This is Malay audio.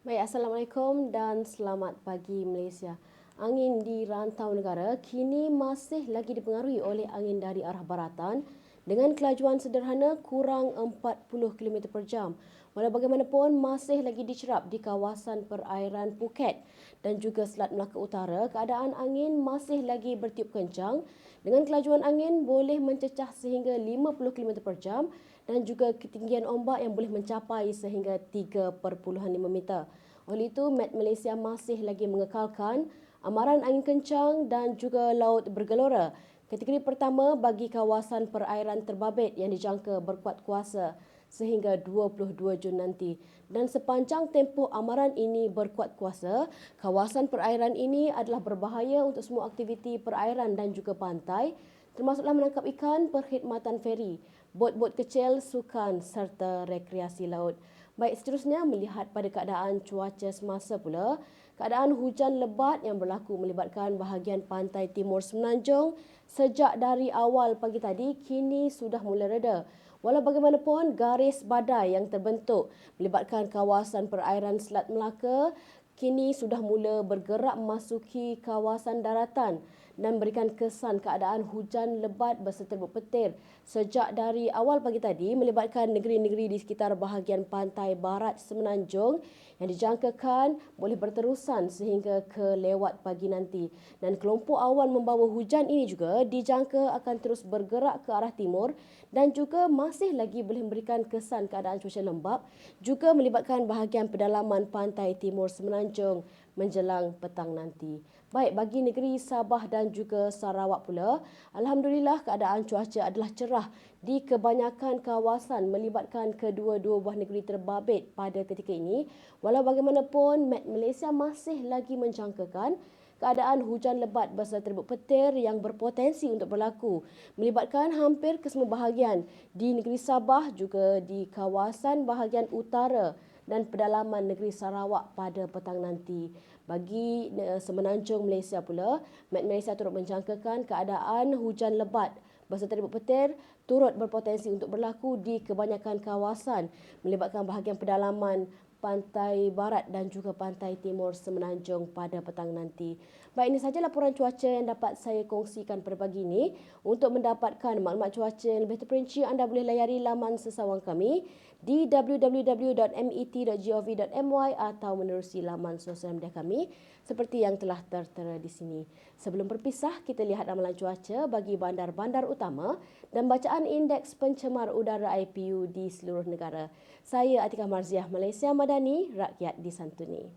Baik, Assalamualaikum dan selamat pagi Malaysia. Angin di rantau negara kini masih lagi dipengaruhi oleh angin dari arah baratan dengan kelajuan sederhana kurang 40 km per jam. Walau bagaimanapun masih lagi dicerap di kawasan perairan Phuket dan juga Selat Melaka Utara, keadaan angin masih lagi bertiup kencang dengan kelajuan angin boleh mencecah sehingga 50 km per jam dan juga ketinggian ombak yang boleh mencapai sehingga 3.5 meter. Oleh itu, Met Malaysia masih lagi mengekalkan amaran angin kencang dan juga laut bergelora. Kategori pertama bagi kawasan perairan terbabit yang dijangka berkuat kuasa sehingga 22 Jun nanti. Dan sepanjang tempoh amaran ini berkuat kuasa, kawasan perairan ini adalah berbahaya untuk semua aktiviti perairan dan juga pantai termasuklah menangkap ikan, perkhidmatan feri, bot-bot kecil, sukan serta rekreasi laut. Baik, seterusnya melihat pada keadaan cuaca semasa pula, keadaan hujan lebat yang berlaku melibatkan bahagian pantai timur Semenanjung sejak dari awal pagi tadi kini sudah mula reda. Walau bagaimanapun, garis badai yang terbentuk melibatkan kawasan perairan Selat Melaka kini sudah mula bergerak memasuki kawasan daratan dan memberikan kesan keadaan hujan lebat berseterbut petir sejak dari awal pagi tadi melibatkan negeri-negeri di sekitar bahagian pantai barat Semenanjung yang dijangkakan boleh berterusan sehingga ke lewat pagi nanti. Dan kelompok awan membawa hujan ini juga dijangka akan terus bergerak ke arah timur dan juga masih lagi boleh memberikan kesan keadaan cuaca lembap juga melibatkan bahagian pedalaman pantai timur Semenanjung menjelang petang nanti. Baik, bagi negeri Sabah dan juga Sarawak pula, Alhamdulillah keadaan cuaca adalah cerah di kebanyakan kawasan melibatkan kedua-dua buah negeri terbabit pada ketika ini. Walau bagaimanapun, Met Malaysia masih lagi menjangkakan keadaan hujan lebat beserta terbuk petir yang berpotensi untuk berlaku melibatkan hampir kesemua bahagian di negeri Sabah juga di kawasan bahagian utara dan pedalaman negeri Sarawak pada petang nanti. Bagi uh, semenanjung Malaysia pula, Met Malaysia turut menjangkakan keadaan hujan lebat beserta ribut petir turut berpotensi untuk berlaku di kebanyakan kawasan melibatkan bahagian pedalaman pantai barat dan juga pantai timur semenanjung pada petang nanti. Baik, ini sahaja laporan cuaca yang dapat saya kongsikan pada pagi ini. Untuk mendapatkan maklumat cuaca yang lebih terperinci, anda boleh layari laman sesawang kami di www.met.gov.my atau menerusi laman sosial media kami seperti yang telah tertera di sini. Sebelum berpisah, kita lihat ramalan cuaca bagi bandar-bandar utama dan bacaan indeks pencemar udara IPU di seluruh negara. Saya Atika Marziah, Malaysia Madani, rakyat disantuni.